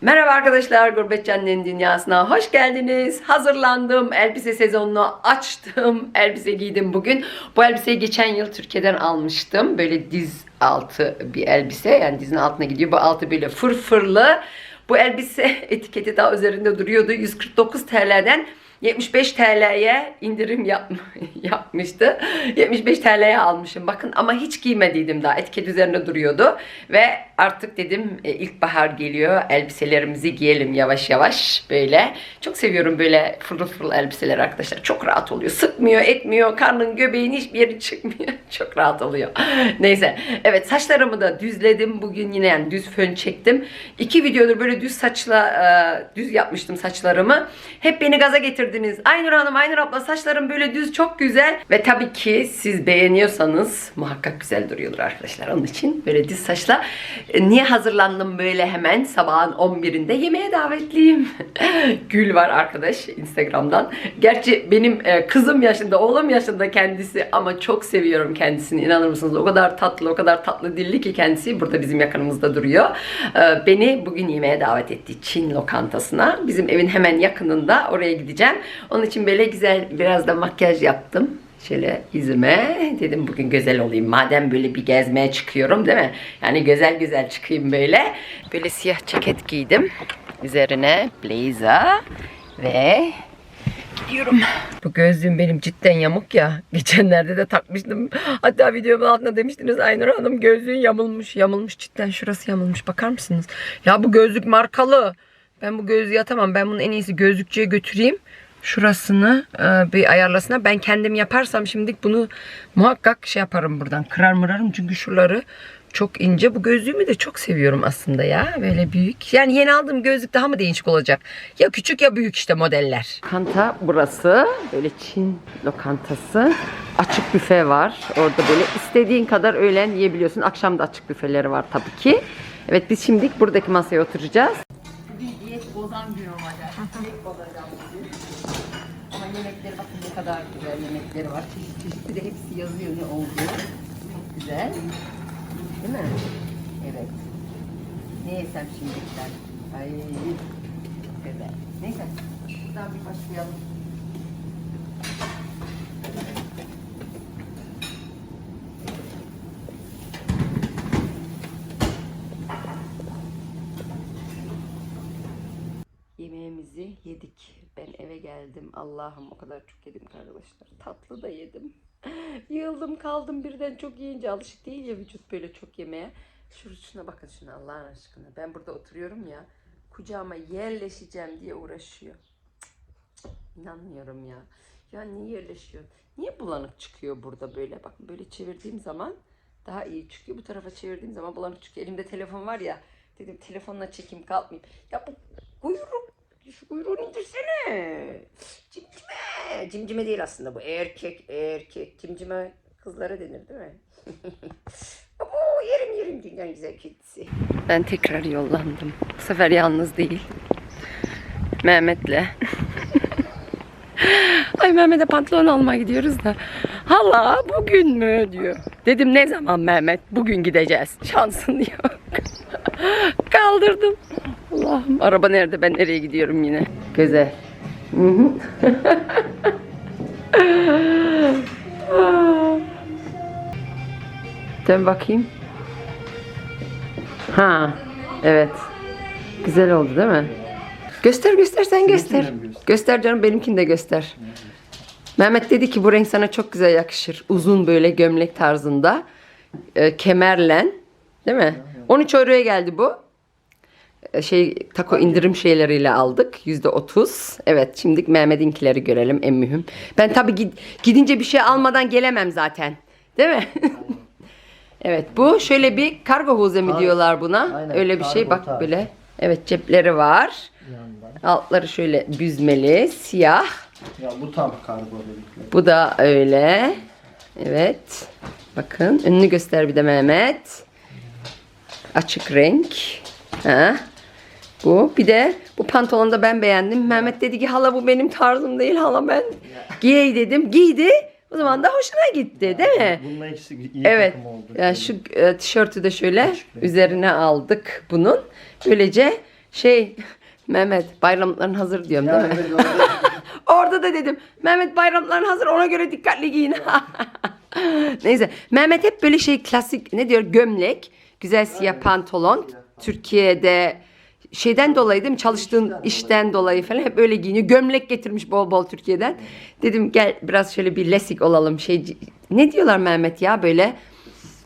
Merhaba arkadaşlar, Gurbetçi Annenin Dünyası'na hoş geldiniz. Hazırlandım, elbise sezonunu açtım, elbise giydim bugün. Bu elbiseyi geçen yıl Türkiye'den almıştım. Böyle diz altı bir elbise, yani dizin altına gidiyor. Bu altı böyle fırfırlı. Bu elbise etiketi daha üzerinde duruyordu. 149 TL'den 75 TL'ye indirim yap, yapmıştı. 75 TL'ye almışım. Bakın ama hiç giymediydim daha. Etiket üzerinde duruyordu. Ve artık dedim e, ilkbahar geliyor. Elbiselerimizi giyelim yavaş yavaş böyle. Çok seviyorum böyle fırıl fırıl elbiseler arkadaşlar. Çok rahat oluyor. Sıkmıyor, etmiyor. Karnın göbeğin hiçbir yeri çıkmıyor. Çok rahat oluyor. Neyse. Evet saçlarımı da düzledim. Bugün yine yani düz fön çektim. İki videodur böyle düz saçla e, düz yapmıştım saçlarımı. Hep beni gaza getirdiniz. Aynur Hanım, Aynur abla saçlarım böyle düz çok güzel. Ve tabii ki siz beğeniyorsanız muhakkak güzel duruyordur arkadaşlar. Onun için böyle düz saçla. E, Niye hazırlandım böyle hemen sabahın 11'inde yemeğe davetliyim. Gül var arkadaş Instagram'dan. Gerçi benim e, kızım yaşında, oğlum yaşında kendisi ama çok seviyorum kendisini. İnanır mısınız? O kadar tatlı, o kadar tatlı dilli ki kendisi. Burada bizim yakınımızda duruyor. E, Beni bugün yemeğe davet etti Çin lokantasına. Bizim evin hemen yakınında. Oraya gideceğim. Onun için böyle güzel biraz da makyaj yaptım. Şöyle yüzüme dedim bugün güzel olayım. Madem böyle bir gezmeye çıkıyorum değil mi? Yani güzel güzel çıkayım böyle. Böyle siyah ceket giydim. Üzerine blazer ve gidiyorum. Bu gözlüğüm benim cidden yamuk ya. Geçenlerde de takmıştım. Hatta videomun altına demiştiniz Aynur Hanım gözlüğün yamulmuş. Yamulmuş cidden şurası yamulmuş. Bakar mısınız? Ya bu gözlük markalı. Ben bu gözlüğü atamam. Ben bunu en iyisi gözlükçüye götüreyim. Şurasını e, bir ayarlasına. Ben kendim yaparsam şimdilik bunu muhakkak şey yaparım buradan. Kırar mırarım çünkü şuraları çok ince. Bu gözlüğümü de çok seviyorum aslında ya. Böyle büyük. Yani yeni aldığım gözlük daha mı değişik olacak? Ya küçük ya büyük işte modeller. Lokanta burası. Böyle Çin lokantası. Açık büfe var. Orada böyle istediğin kadar öğlen yiyebiliyorsun. Akşam da açık büfeleri var tabii ki. Evet biz şimdilik buradaki masaya oturacağız. Bir diyet bozan gün olacak. Diyet bozacağım bugün. Ama yemekleri bakın ne kadar güzel yemekleri var. Çeşit de hepsi yazıyor ne olduğu. Çok güzel. Değil mi? Evet. Ne yesem şimdi ben? Ay. Güzel. Neyse. Buradan bir başlayalım. Yedik. Ben eve geldim. Allah'ım o kadar çok yedim arkadaşlar. Tatlı da yedim. Yıldım kaldım birden çok yiyince alışık değil ya vücut böyle çok yemeye. Şu şuna bakın şuna Allah'ın aşkına. Ben burada oturuyorum ya. Kucağıma yerleşeceğim diye uğraşıyor. Cık, İnanmıyorum ya. Ya niye yerleşiyor? Niye bulanık çıkıyor burada böyle? Bakın böyle çevirdiğim zaman daha iyi çıkıyor. Bu tarafa çevirdiğim zaman bulanık çıkıyor. Elimde telefon var ya. Dedim telefonla çekeyim kalkmayayım. Ya bu kuyruk şu kuyruğunu indirsene. Cimcime. Cimcime değil aslında bu. Erkek erkek. Cimcime kızlara denir değil mi? Abo yerim yerim dünyanın güzel kedisi. Ben tekrar yollandım. Bu sefer yalnız değil. Mehmet'le. Ay Mehmet'e pantolon almaya gidiyoruz da. Hala bugün mü diyor. Dedim ne zaman Mehmet? Bugün gideceğiz. Şansın yok. Kaldırdım. Allah'ım araba nerede? Ben nereye gidiyorum yine? Güzel. Hı hı. Dön bakayım. Ha, evet. Güzel oldu değil mi? Göster göster sen göster? Göster canım benimkini de göster. Mehmet dedi ki bu renk sana çok güzel yakışır. Uzun böyle gömlek tarzında. E, kemerlen. Değil mi? 13 euroya geldi bu. E, şey taco indirim şeyleriyle aldık. Yüzde otuz. Evet şimdi Mehmet'inkileri görelim en mühim. Ben tabii gid- gidince bir şey almadan gelemem zaten. Değil mi? evet bu şöyle bir kargo huze mi diyorlar buna? Aynen, Öyle bir şey bak tarzı. böyle. Evet cepleri var. Yandan. Altları şöyle büzmeli, siyah. Ya bu tam kargo dedikleri. Bu da öyle. Evet. Bakın önünü göster bir de Mehmet. Açık renk. Ha. Bu. Bir de bu pantolonu da ben beğendim. Mehmet dedi ki hala bu benim tarzım değil. Hala ben giy dedim. Giydi. O zaman da hoşuna gitti değil mi? Bununla ikisi iyi Evet. takım oldu. Ya şu e, tişörtü de şöyle üzerine aldık bunun. Böylece Şey Mehmet bayramların hazır diyorum değil mi? evet orada Orada da dedim Mehmet bayramların hazır ona göre dikkatli giyin. Neyse Mehmet hep böyle şey klasik ne diyor gömlek, güzel siyah pantolon. Türkiye'de şeyden dolayı değil mi çalıştığın işten dolayı falan hep öyle giyiniyor. Gömlek getirmiş bol bol Türkiye'den. Dedim gel biraz şöyle bir lesik olalım şey ne diyorlar Mehmet ya böyle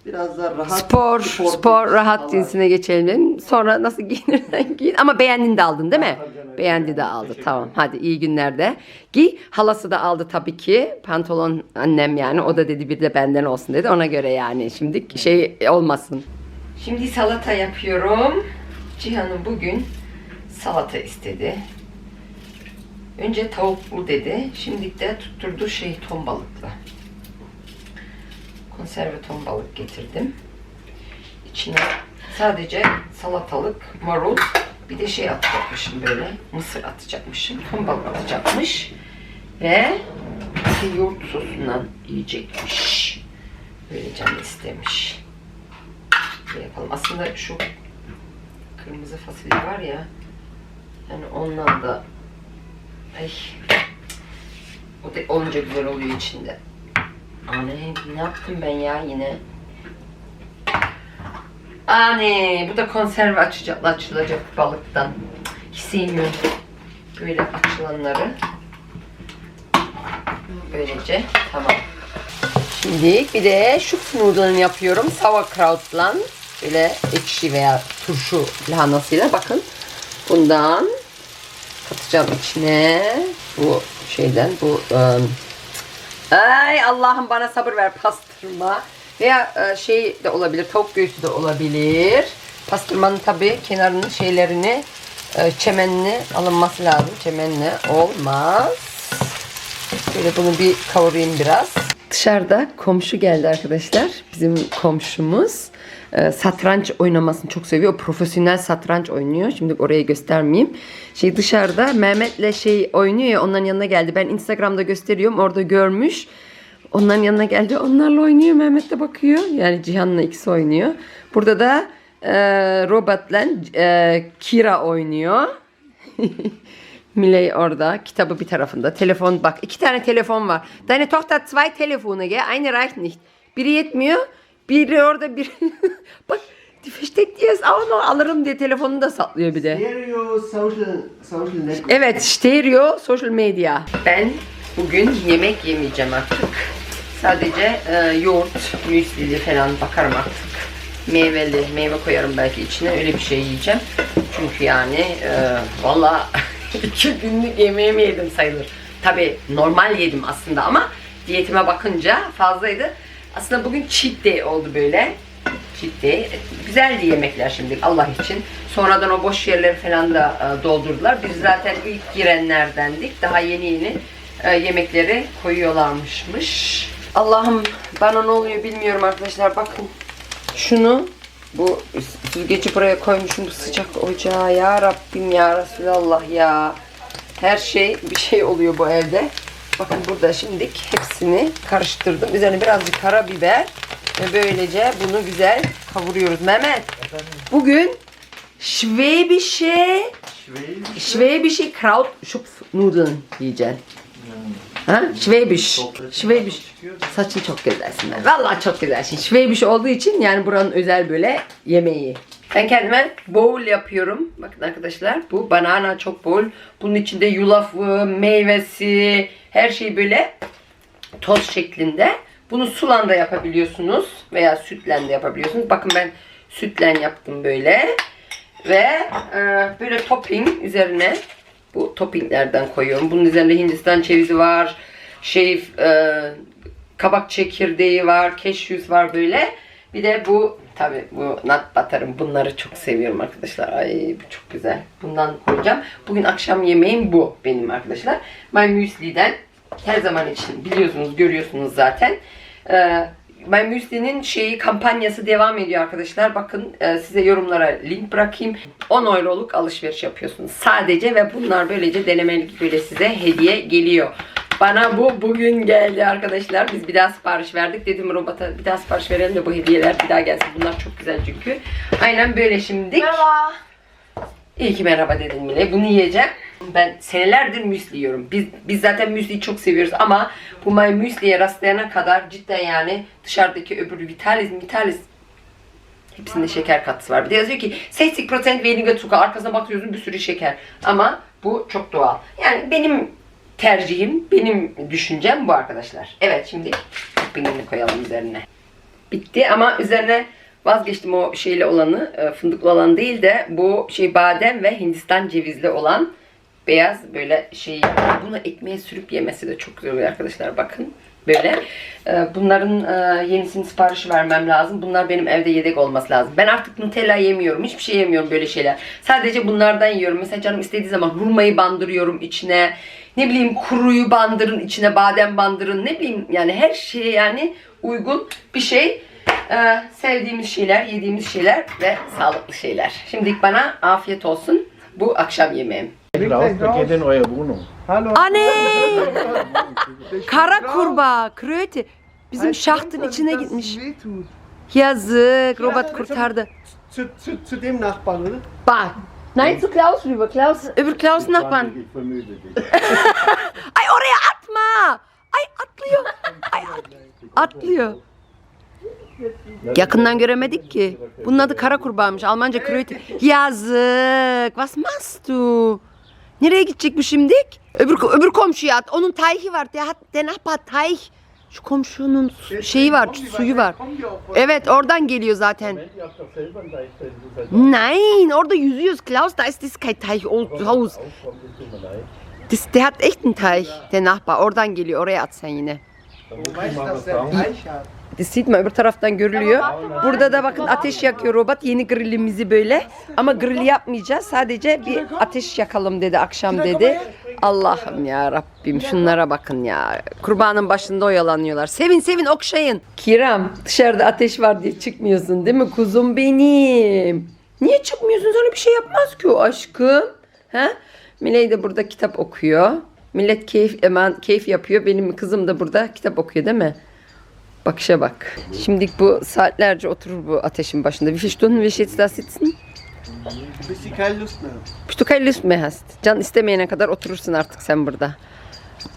biraz daha rahat. spor spor, rahat falan. cinsine geçelim dedim. Sonra nasıl giyinirsen giyin ama beğendin de aldın değil mi? Beğendi de aldı Teşekkür tamam hadi iyi günlerde. Giy halası da aldı tabii ki pantolon annem yani o da dedi bir de benden olsun dedi ona göre yani şimdi şey olmasın. Şimdi salata yapıyorum. Cihan'ım bugün salata istedi. Önce tavuklu dedi. Şimdi de tutturdu şey ton balıklı. Konserve ton balık getirdim. İçine sadece salatalık, marul, bir de şey atacakmışım böyle. Mısır atacakmışım. Ton balık atacakmış. Ve bir yoğurt sosundan yiyecekmiş. Böyle canı istemiş. Böyle yapalım. Aslında şu kırmızı fasulye var ya yani ondan da ay o da olunca güzel oluyor içinde. Anne ne yaptım ben ya yine? Anne bu da konserve açacak, açılacak balıktan. Hiç sevmiyorum böyle açılanları. Böylece tamam. Şimdi bir de şu noodle'ını yapıyorum. Sauerkraut'la böyle ekşi veya turşu lahanasıyla bakın. Bundan katacağım içine. Bu şeyden bu ım, Ay Allah'ım bana sabır ver pastırma. Veya e, şey de olabilir, tavuk göğsü de olabilir. Pastırmanın tabi kenarının şeylerini, e, çemenini alınması lazım. Çemenle olmaz. Şöyle bunu bir kavurayım biraz. Dışarıda komşu geldi arkadaşlar. Bizim komşumuz. E, satranç oynamasını çok seviyor. Profesyonel satranç oynuyor. Şimdi oraya göstermeyeyim. Şey dışarıda Mehmet'le şey oynuyor ya onların yanına geldi. Ben Instagram'da gösteriyorum. Orada görmüş. Onların yanına geldi. Onlarla oynuyor. Mehmet de bakıyor. Yani Cihan'la ikisi oynuyor. Burada da e, Robot'la e, Kira oynuyor. Miley orada. Kitabı bir tarafında. Telefon bak. iki tane telefon var. Deine Tochter zwei Telefone, gell? Eine reicht nicht. Biri yetmiyor. Biri orada bir. bak. Es auch noch. Alırım diye telefonunu da saklıyor bir de. Stereo social social network. Evet, stereo social media. Ben bugün yemek yemeyeceğim artık. Sadece e, yoğurt, müslili falan bakarım artık. Meyveli, meyve koyarım belki içine. Öyle bir şey yiyeceğim. Çünkü yani e, valla iki günlük yemeğimi yedim sayılır. Tabi normal yedim aslında ama diyetime bakınca fazlaydı. Aslında bugün cheat day oldu böyle. Cheat day. Güzeldi yemekler şimdi Allah için. Sonradan o boş yerleri falan da e, doldurdular. Biz zaten ilk girenlerdendik. Daha yeni yeni e, yemekleri koyuyorlarmışmış. Allah'ım bana ne oluyor bilmiyorum arkadaşlar. Bakın şunu bu süzgeci buraya koymuşum bu sıcak ocağa ya Rabbim ya Resulallah ya. Her şey bir şey oluyor bu evde. Bakın burada şimdilik hepsini karıştırdım. Üzerine birazcık karabiber ve böylece bunu güzel kavuruyoruz. Mehmet bugün Schwäbische Schwäbische Krautschupfnudeln yiyeceksin. Ha? Schwäbisch. Schwäbisch. Saçın çok güzelsin. ben. Vallahi çok güzelsin. Schwäbisch olduğu için yani buranın özel böyle yemeği. Ben kendime bowl yapıyorum. Bakın arkadaşlar bu banana çok bol. Bunun içinde yulafı, meyvesi, her şey böyle toz şeklinde. Bunu sulan da yapabiliyorsunuz veya sütle de yapabiliyorsunuz. Bakın ben sütle yaptım böyle. Ve e, böyle topping üzerine bu toppinglerden koyuyorum. Bunun üzerinde Hindistan cevizi var. Şey e, kabak çekirdeği var. Cashews var böyle. Bir de bu tabi bu nut butter'ım. Bunları çok seviyorum arkadaşlar. Ay bu çok güzel. Bundan koyacağım. Bugün akşam yemeğim bu benim arkadaşlar. My Muesli'den her zaman için biliyorsunuz görüyorsunuz zaten. Ee, My Muesli'nin şeyi kampanyası devam ediyor arkadaşlar. Bakın e, size yorumlara link bırakayım. 10 euroluk alışveriş yapıyorsunuz. Sadece ve bunlar böylece denemelik böyle size hediye geliyor. Bana bu bugün geldi arkadaşlar. Biz bir daha sipariş verdik. Dedim robota bir daha sipariş verelim de bu hediyeler bir daha gelsin. Bunlar çok güzel çünkü. Aynen böyle şimdi. Merhaba. İyi ki merhaba dedin Mile. Bunu yiyeceğim. Ben senelerdir müsli yiyorum. Biz, biz zaten müsliyi çok seviyoruz ama bu may müsliye rastlayana kadar cidden yani dışarıdaki öbür Vitalis, Vitalis hepsinde şeker katısı var. Bir de yazıyor ki 80% weniger Zucker. Arkasına bakıyorsun bir sürü şeker. Ama bu çok doğal. Yani benim tercihim, benim düşüncem bu arkadaşlar. Evet şimdi toppingini koyalım üzerine. Bitti ama üzerine vazgeçtim o şeyli olanı, e, fındıklı olan değil de bu şey badem ve Hindistan cevizli olan beyaz böyle şey. Bunu ekmeğe sürüp yemesi de çok güzel oluyor arkadaşlar bakın. Böyle. E, Bunların e, yenisini siparişi vermem lazım. Bunlar benim evde yedek olması lazım. Ben artık Nutella yemiyorum. Hiçbir şey yemiyorum böyle şeyler. Sadece bunlardan yiyorum. Mesela canım istediği zaman hurmayı bandırıyorum içine. Ne bileyim kuruyu bandırın içine, badem bandırın. Ne bileyim yani her şeye yani uygun bir şey. Ee, sevdiğimiz şeyler, yediğimiz şeyler ve sağlıklı şeyler. Şimdilik bana afiyet olsun. Bu akşam yemeğim. Anne! Kara kurbağa, kröte. Bizim şahtın içine gitmiş. Yazık, robot kurtardı. Zu, zu, zu dem Nachbarn, oder? Bak. Nein, zu Klaus rüber. Klaus, öbür Klaus Nachbarn. Ich vermöge dich. Ay oraya atma. Ay atlıyor. Ay at- atlıyor. Yakından göremedik ki. Bunun adı kara kurbağaymış. Almanca kröte. Yazık. Was machst du? Nereye gidecek bu şimdik? Öbür, öbür komşuya at. Onun tayhi var. Der hat der Nachbar Teich. Şu komşunun su- şeyi var, suyu var. Evet oradan geliyor zaten. Ihr habt doch selber einen Deich drin, du seid Nein, orada yüzüyoruz Klaus. Da ist das kein Teich, old house. aufkommen, das tut mir leid. Das, der hat echt einen Teich, der Nachbar. Oradan geliyor. Oraya at sen yine. Du muss ich mal was sagen. Teich hat. Man öbür taraftan görülüyor. Burada da bakın ateş yakıyor robot. Yeni grillimizi böyle. Ama grill yapmayacağız. Sadece bir ateş yakalım dedi akşam dedi. Allah'ım ya Rabbim şunlara bakın ya. Kurbanın başında oyalanıyorlar. Sevin sevin okşayın. Kiram dışarıda ateş var diye çıkmıyorsun değil mi kuzum benim? Niye çıkmıyorsun? Sana bir şey yapmaz ki o aşkım. He? Miley de burada kitap okuyor. Millet keyif, eman, keyif yapıyor. Benim kızım da burada kitap okuyor değil mi? Bakışa bak. Şimdi bu saatlerce oturur bu ateşin başında. Wie viele Stunden willst du jetzt da sitzen? Bis sie keine Lust mehr haben. Bis du keine Lust mehr hast. Can istemeyene kadar oturursun artık sen burada.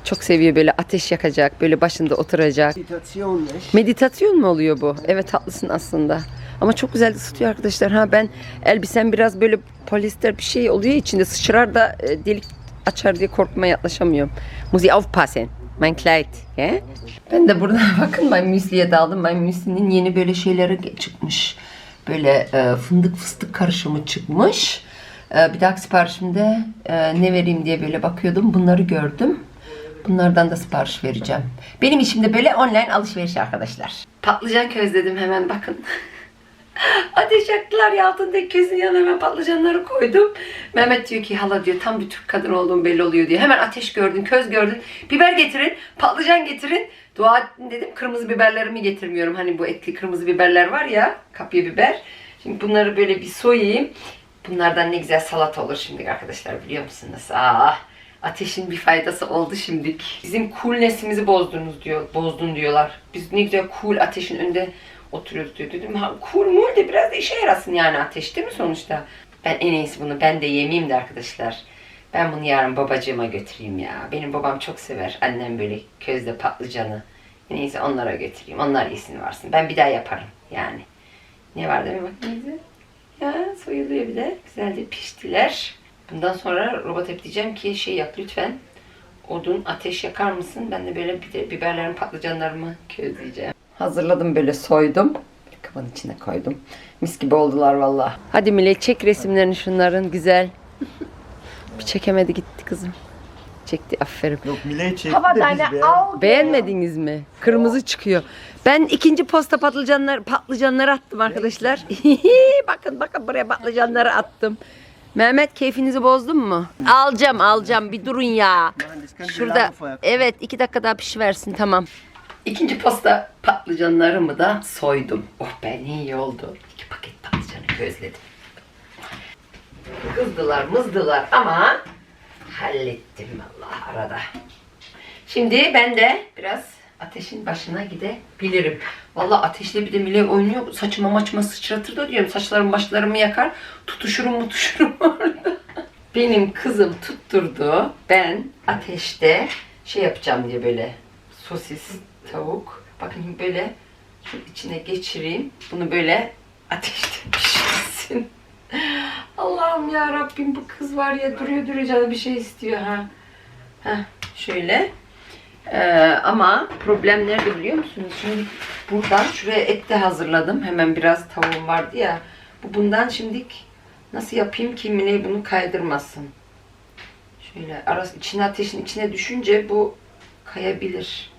Çok seviyor böyle ateş yakacak, böyle başında oturacak. Meditation, nicht? Meditasyon mu oluyor bu? Evet haklısın aslında. Ama çok güzel ısıtıyor arkadaşlar. Ha ben elbisem biraz böyle polyester bir şey oluyor içinde sıçrar da e, delik açar diye korkmaya yaklaşamıyorum. İch aufpassen. Mein Kleid. He? Ben de burada bakın ben müsliye daldım. Ben müslinin yeni böyle şeyleri çıkmış. Böyle e, fındık fıstık karışımı çıkmış. E, bir dahaki siparişimde e, ne vereyim diye böyle bakıyordum. Bunları gördüm. Bunlardan da sipariş vereceğim. Benim işim de böyle online alışveriş arkadaşlar. Patlıcan közledim hemen bakın. Ateş yaktılar ya altındaki közün yanına hemen patlıcanları koydum. Mehmet diyor ki hala diyor tam bir Türk kadın olduğum belli oluyor diyor. Hemen ateş gördün, köz gördün. Biber getirin, patlıcan getirin. Dua ettim dedim kırmızı biberlerimi getirmiyorum. Hani bu etli kırmızı biberler var ya, kapya biber. Şimdi bunları böyle bir soyayım. Bunlardan ne güzel salata olur şimdi arkadaşlar biliyor musunuz? Ah, ateşin bir faydası oldu şimdik. Bizim coolness'imizi bozdunuz diyor, bozdun diyorlar. Biz ne güzel cool ateşin önünde oturuyoruz diyor. Dedim ha cool mul de biraz da işe yarasın yani ateş değil mi sonuçta? Ben en iyisi bunu ben de yemeyeyim de arkadaşlar. Ben bunu yarın babacığıma götüreyim ya. Benim babam çok sever. Annem böyle közde patlıcanı. En iyisi onlara götüreyim. Onlar yesin varsın. Ben bir daha yaparım yani. Ne var değil mi bak ne güzel. Ya soyuluyor bir de. Güzel de piştiler. Bundan sonra robot hep diyeceğim ki şey yap lütfen. Odun ateş yakar mısın? Ben de böyle bir de biberlerin patlıcanlarımı közleyeceğim. Hazırladım böyle soydum. Bir kabın içine koydum. Mis gibi oldular valla. Hadi Millet çek resimlerini şunların güzel. Bir çekemedi gitti kızım. Çekti aferin. Yok Millet çekti Hava de biz Augen. Beğenmediniz mi? Kırmızı çıkıyor. Ben ikinci posta patlıcanlar patlıcanları attım arkadaşlar. bakın bakın buraya patlıcanları attım. Mehmet keyfinizi bozdun mu? Alacağım alacağım bir durun ya. Şurada evet iki dakika daha pişiversin tamam. İkinci posta patlıcanlarımı da soydum. Oh be iyi oldu. İki paket patlıcanı közledim. Kızdılar mızdılar ama hallettim vallahi arada. Şimdi ben de biraz ateşin başına gidebilirim. Vallahi ateşle bir de Mile oynuyor. Saçıma maçıma sıçratır da diyorum. Saçlarım başlarımı yakar. Tutuşurum mutuşurum orada. benim kızım tutturdu. Ben ateşte şey yapacağım diye böyle sosis, tavuk. Bakın böyle şu içine geçireyim. Bunu böyle ateşte pişirsin. Allah'ım ya Rabbim bu kız var ya duruyor duruyor canı bir şey istiyor ha. Heh, şöyle. Ee, ama problem nerede biliyor musunuz? Şimdi buradan şuraya et de hazırladım. Hemen biraz tavuğum vardı ya. Bu bundan şimdilik nasıl yapayım ki Mine bunu kaydırmasın. Şöyle arası içine ateşin içine düşünce bu kayabilir.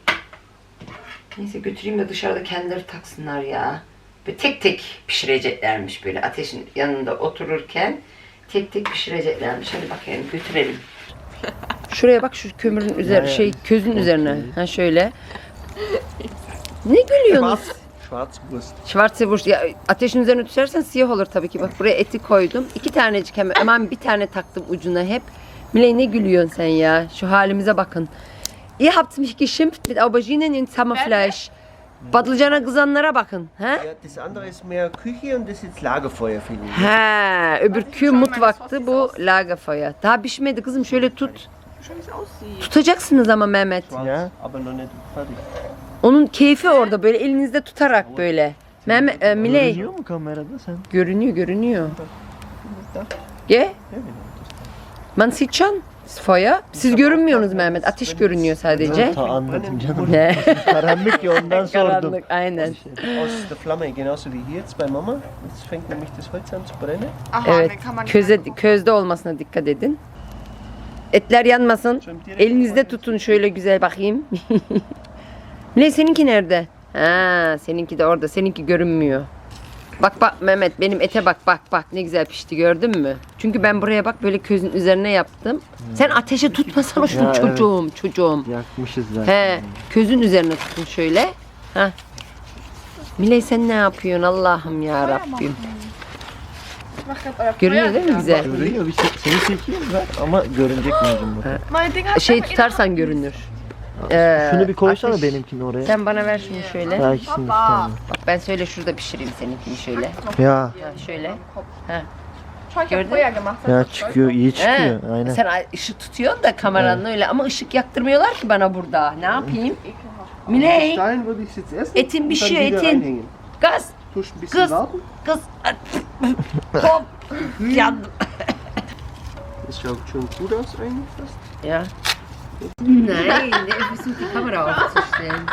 Neyse götüreyim de dışarıda kendileri taksınlar ya. Ve tek tek pişireceklermiş böyle ateşin yanında otururken tek tek pişireceklermiş. Hadi bakayım götürelim. Şuraya bak şu kömürün üzeri şey közün üzerine. Ha şöyle. Ne gülüyorsunuz? Schwarzwurst. Schwarzwurst. Ya ateşin üzerine düşersen siyah olur tabii ki. Bak buraya eti koydum. İki tanecik hemen. Hemen bir tane taktım ucuna hep. Miley ne gülüyorsun sen ya? Şu halimize bakın. Ihr habt mich geschimpft mit Auberginen in Sommerfleisch. Patlıcana kızanlara bakın. Ha? Ja, das andere ist mehr Küche und das ist jetzt Lagerfeuer-Feeling. Ha, öbürkü mutfaktı bu lagerfeuer. Daha pişmedi kızım şöyle tut. Tutacaksınız ama Mehmet. Ja, aber noch nicht fertig. Onun keyfi orada böyle elinizde tutarak böyle. Mehmet, e, Miley Görünüyor mu kamerada sen? görünüyor görünüyor. Ge? Man sieht schon Feuer. Siz görünmüyorsunuz Mehmet. Ateş görünüyor sadece. Ta anladım canım. Ne? Karanlık ya ondan sordum. Karanlık aynen. Aus der Flamme, genauso wie hier jetzt bei Mama. Jetzt fängt nämlich das Holz an zu brennen. Aha, Evet. ne kann man Köze, közde olmasına dikkat edin. Etler yanmasın. Elinizde tutun şöyle güzel bakayım. ne seninki nerede? Ha, seninki de orada. Seninki görünmüyor. Bak bak Mehmet benim ete bak bak bak ne güzel pişti gördün mü? Çünkü ben buraya bak böyle közün üzerine yaptım. Sen ateşe tutmasana şunu Ya, evet. çocuğum çocuğum. Yakmışız zaten. He, közün üzerine tutun şöyle. Ha. Miley sen ne yapıyorsun Allah'ım ya Rabbim. Görünüyor değil mi güzel? Görünüyor bir şey, seni çekiyorum ben ama görünecek hat Şey tutarsan görünür. Ee, Şunu bir koysana ateş- benimkini oraya. Sen bana ver şunu şöyle. Belki şimdi. Bak ben söyle şurada pişireyim seninkini şöyle. Ya Ha, şöyle. Hab Gördün? Ya çıkıyor iyi çıkıyor. He, Aynen. Sen a- ışık tutuyorsun da kameranla öyle ama ışık yaktırmıyorlar ki bana burada. Ne yapayım? Miley, Stein würde ich jetzt essen. Etin und pişiyor, dann wieder Etin. reinhängen. gaz, Tusch ein bisschen Kız. warten. kız. Hop. Yandım. Das schaut schon gut aus eigentlich fast. Ja. Nein, ich versuche die Kamera aufzustellen.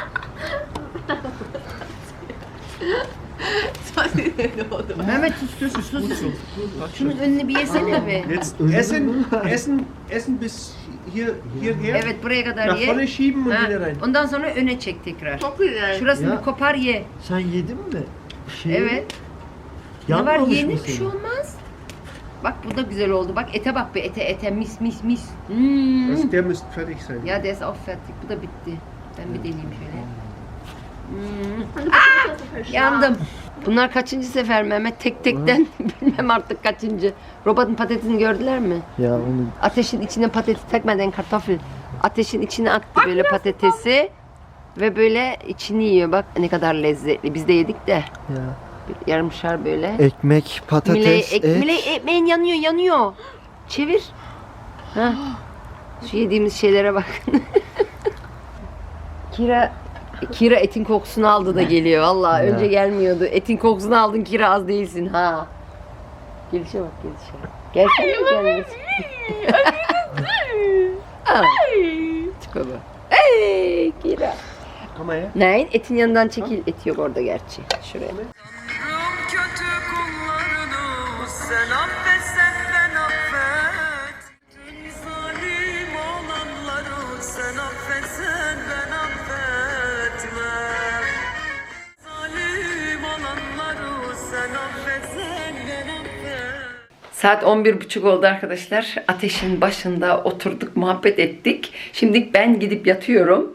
Mehmet sus sus sus. Şunun önünü bir yesene be. Jetzt essen, essen, essen bis hier, hierher. Evet buraya kadar Nach vorne ye. schieben und Ha, wieder rein. Ondan sonra öne çek tekrar. Çok güzel. Şurasını Ya. bir kopar ye. Sen yedin mi? Şey, Evet. Ne var Yanmamış yenir mı bir şey olmaz. Bak bu da güzel oldu. Bak ete bak be ete ete mis mis mis. Hmm. Also der müsste fertig sein. Ya der ist auch fertig. Bu da bitti. Ben bir deneyeyim şöyle. Hmm. Ah! Yandım. Bunlar kaçıncı sefer Mehmet tek tekten bilmem artık kaçıncı. Robotun patatesini gördüler mi? Ya onu Ateşin içine patates takmadan kartoffel. Ateşin içine attı böyle patatesi ve böyle içini yiyor. Bak ne kadar lezzetli. Biz de yedik de ya. Yarımşar böyle. Ekmek, patates, Miley, ek, et. Miley ekmeğin yanıyor yanıyor. Çevir. Ha. Şu yediğimiz şeylere bak. Kira Kira etin kokusunu aldı da geliyor. Valla Ya. önce gelmiyordu. Etin kokusunu aldın Kira az değilsin ha. Gelişe bak gelişe. Gelsene mi gelmesin? Tipe bak. Hey Kira. Mal her. Nein etin yanından çekil. Et yok orada gerçi. Şuraya. Kötü kullarını sen ben affet Tüm zalim olanları sen affetsen ben affetmem Zalim olanları sen affetsen ben affetmem Saat 11.30 oldu arkadaşlar. Ateşin başında oturduk, muhabbet ettik. Şimdi ben gidip yatıyorum.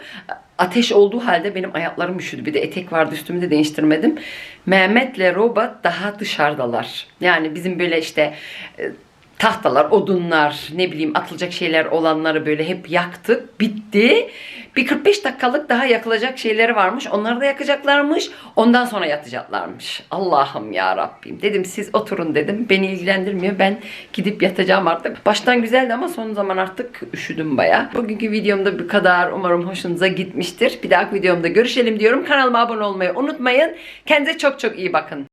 Ateş olduğu halde benim ayaklarım üşüdü. Bir de etek vardı üstümü de değiştirmedim. Mehmet'le Robot daha dışarıdalar. Yani bizim böyle işte e, tahtalar, odunlar, ne bileyim atılacak şeyler olanları böyle hep yaktık. Bitti. Bir 45 dakikalık daha yakılacak şeyleri varmış. Onları da yakacaklarmış. Ondan sonra yatacaklarmış. Allah'ım ya Rabbim. Dedim siz oturun dedim. Beni ilgilendirmiyor. Ben gidip yatacağım artık. Baştan güzeldi ama son zaman artık üşüdüm baya. Bugünkü videomda bu kadar. Umarım hoşunuza gitmiştir. Bir dahaki videomda görüşelim diyorum. Kanalıma abone olmayı unutmayın. Kendinize çok çok iyi bakın.